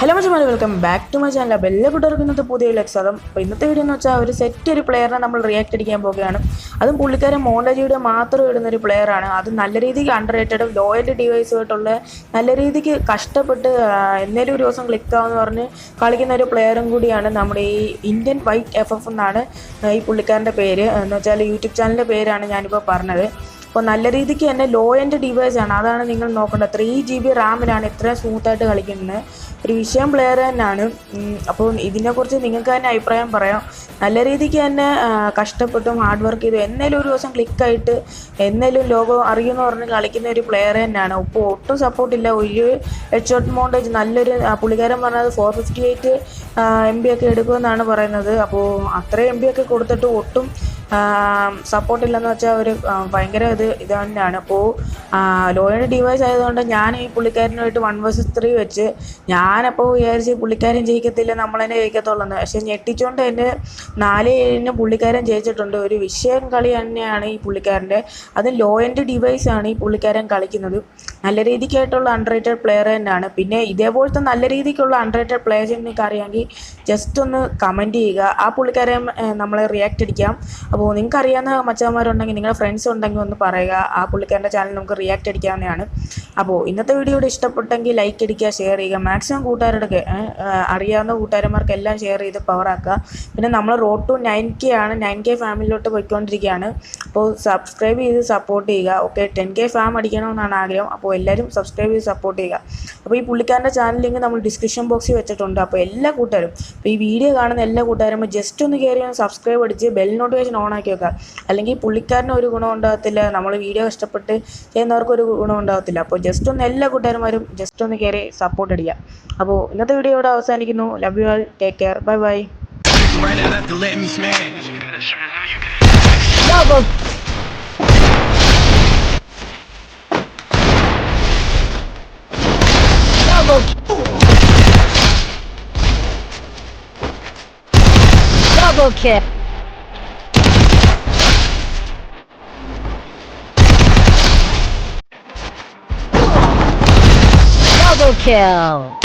Hello മച്ചമാരെ welcome back to my channel അപ്പോൾ എല്ലാ കൂട്ടുകാർക്കും ഇന്നത്തെ പുതിയ ലക്സാദം അപ്പോൾ ഇന്നത്തെ വീഡിയോ എന്ന് വെച്ചാൽ ഒരു സെറ്റ് ഒരു പ്ലെയറിനെ നമ്മൾ റിയാക്ട് അടിക്കാൻ പോവുകയാണ്. അതും പുള്ളിക്കാരൻ മോണ്ടജിയുടെ മാത്രം ഇടുന്ന ഒരു പ്ലെയറാണ് അത് നല്ല രീതിക്ക് അണ്ടർ റേറ്റഡും ലോയൽറ്റി ഡിവൈസുമായിട്ടുള്ള നല്ല രീതിക്ക് കഷ്ടപ്പെട്ട് എന്നേലും ഒരു ദിവസം ക്ലിക്ക് ആവുമെന്ന് പറഞ്ഞ് കളിക്കുന്ന ഒരു പ്ലെയറും കൂടിയാണ് നമ്മുടെ ഈ ഇന്ത്യൻ വൈറ്റ് എഫ് എഫ് എന്നാണ് ഈ പുള്ളിക്കാരന്റെ പേര്. എന്ന് വെച്ചാൽ യൂട്യൂബ് ചാനലിന്റെ പേരാണ് ഞാനിപ്പോൾ പറഞ്ഞത്. അപ്പോൾ നല്ല രീതിക്ക് തന്നെ ലോ എൻഡ് ഡിവൈസ് ആണ്. അതാണ് നിങ്ങൾ നോക്കേണ്ടത്. ത്രീ ജി ബി റാമിലാണ് ഇത്രയും സ്മൂത്തായിട്ട് കളിക്കുന്നത്. ഒരു വിഷയം പ്ലെയർ തന്നെയാണ്. അപ്പോൾ ഇതിനെക്കുറിച്ച് നിങ്ങൾക്ക് തന്നെ അഭിപ്രായം പറയാം. നല്ല രീതിക്ക് തന്നെ കഷ്ടപ്പെട്ടും ഹാർഡ് വർക്ക് ചെയ്തു എന്നേലും ഒരു ദിവസം ക്ലിക്കായിട്ട് എന്നേലും ലോകം അറിയുമെന്ന് പറഞ്ഞ് കളിക്കുന്ന ഒരു പ്ലെയർ തന്നെയാണ്. ഇപ്പോൾ ഒട്ടും സപ്പോർട്ടില്ല ഒരു ഹെഡ്ഷോട്ട് മോണ്ടേജ് നല്ലൊരു പുള്ളിക്കാരൻ പറഞ്ഞത് four fifty eight M B ഒക്കെ എടുക്കുമെന്നാണ് പറയുന്നത്. അപ്പോൾ അത്രയും എം ബി ഒക്കെ കൊടുത്തിട്ട് ഒട്ടും സപ്പോർട്ടില്ലെന്ന് വെച്ചാൽ ഒരു ഭയങ്കര ഇത് ഇത് തന്നെയാണ്. അപ്പോൾ ലോയുടെ ഡിവൈസ് ആയതുകൊണ്ട് ഞാൻ ഈ പുള്ളിക്കാരനുമായിട്ട് വൺ വേഴ്സസ് ത്രീ വെച്ച് ഞാനപ്പോൾ വിചാരിച്ച് പുള്ളിക്കാരൻ ജയിക്കത്തില്ല നമ്മൾ തന്നെ ജയിക്കത്തുള്ളൂ എന്ന് പക്ഷെ ഞെട്ടിച്ചുകൊണ്ട് എന്റെ നാല് ഏഴിന് പുള്ളിക്കാരൻ ജയിച്ചിട്ടുണ്ട്. ഒരു വിഷയം കളി തന്നെയാണ് ഈ പുള്ളിക്കാരന്റെ. അത് ലോയന്റെ ആണ് ഈ പുള്ളിക്കാരൻ കളിക്കുന്നത്. നല്ല രീതിക്കായിട്ടുള്ള അൺറേറ്റഡ് പ്ലെയർ തന്നെയാണ്. പിന്നെ ഇതേപോലത്തെ നല്ല രീതിക്കുള്ള അൺറേറ്റഡ് പ്ലെയേഴ്സ് നിങ്ങൾക്ക് അറിയാമെങ്കിൽ ജസ്റ്റ് ഒന്ന് കമന്റ് ചെയ്യുക. ആ പുള്ളിക്കാരെ നമ്മളെ റിയാക്ട് അടിക്കാം. അപ്പോൾ നിങ്ങൾക്ക് അറിയാവുന്ന മച്ചന്മാരുണ്ടെങ്കിൽ നിങ്ങളുടെ ഫ്രണ്ട്സ് ഉണ്ടെങ്കിൽ ഒന്ന് പറയുക. ആ പുള്ളിക്കാരന്റെ ചാനൽ നമുക്ക് റിയാക്ട് അടിക്കാവുന്നതാണ്. അപ്പോൾ ഇന്നത്തെ വീഡിയോയുടെ ഇഷ്ടപ്പെട്ടെങ്കിൽ ലൈക്ക് അടിക്കുക ഷെയർ ചെയ്യുക. മാക്സിമം കൂട്ടുകാരുടെ അറിയാവുന്ന കൂട്ടുകാരന്മാർക്ക് എല്ലാം ഷെയർ ചെയ്ത് പവറാക്കുക പിന്നെ നമ്മൾ റോഡ് ടു നയൻ കെ ആണ് നയൻ കെ ഫാമിലിയിലോട്ട് പോയിക്കൊണ്ടിരിക്കുകയാണ്. അപ്പോൾ സബ്സ്ക്രൈബ് ചെയ്ത് സപ്പോർട്ട് ചെയ്യുക. ഓക്കെ ടെൻ കെ ഫാം അടിക്കണമെന്നാണ് ആഗ്രഹം. അപ്പോൾ എല്ലാവരും സബ്സ്ക്രൈബ് ചെയ്ത് സപ്പോർട്ട് ചെയ്യുക. അപ്പോൾ ഈ പുള്ളിക്കാരന്റെ ചാനൽ ലിങ്ക് നമ്മൾ ഡിസ്ക്രിപ്ഷൻ ബോക്സിൽ വെച്ചിട്ടുണ്ട്. അപ്പോൾ എല്ലാ കൂട്ടുകാരും ഈ വീഡിയോ കാണുന്ന എല്ലാ കൂട്ടുകാരും ജസ്റ്റ് ഒന്ന് കയറി സബ്സ്ക്രൈബ് അടിച്ച് ബെൽ നോട്ടിഫിക്കേഷൻ ഓൺ ആക്കി വെക്കുക. അല്ലെങ്കിൽ പുള്ളിക്കാരന് ഒരു ഗുണം ഉണ്ടാകത്തില്ല. നമ്മൾ വീഡിയോ കഷ്ടപ്പെട്ട് ചെയ്യുന്നവർക്ക് ഒരു ഗുണം ഉണ്ടാകത്തില്ല. അപ്പോൾ ജസ്റ്റ് ഒന്ന് എല്ലാ കൂട്ടുകാരന്മാരും ജസ്റ്റ് ഒന്ന് കയറി സപ്പോർട്ട് അടിക്കുക. അപ്പോൾ ഇന്നത്തെ വീഡിയോ ഇവിടെ അവസാനിക്കുന്നു. Love you all take care bye bye Okay. Double kill.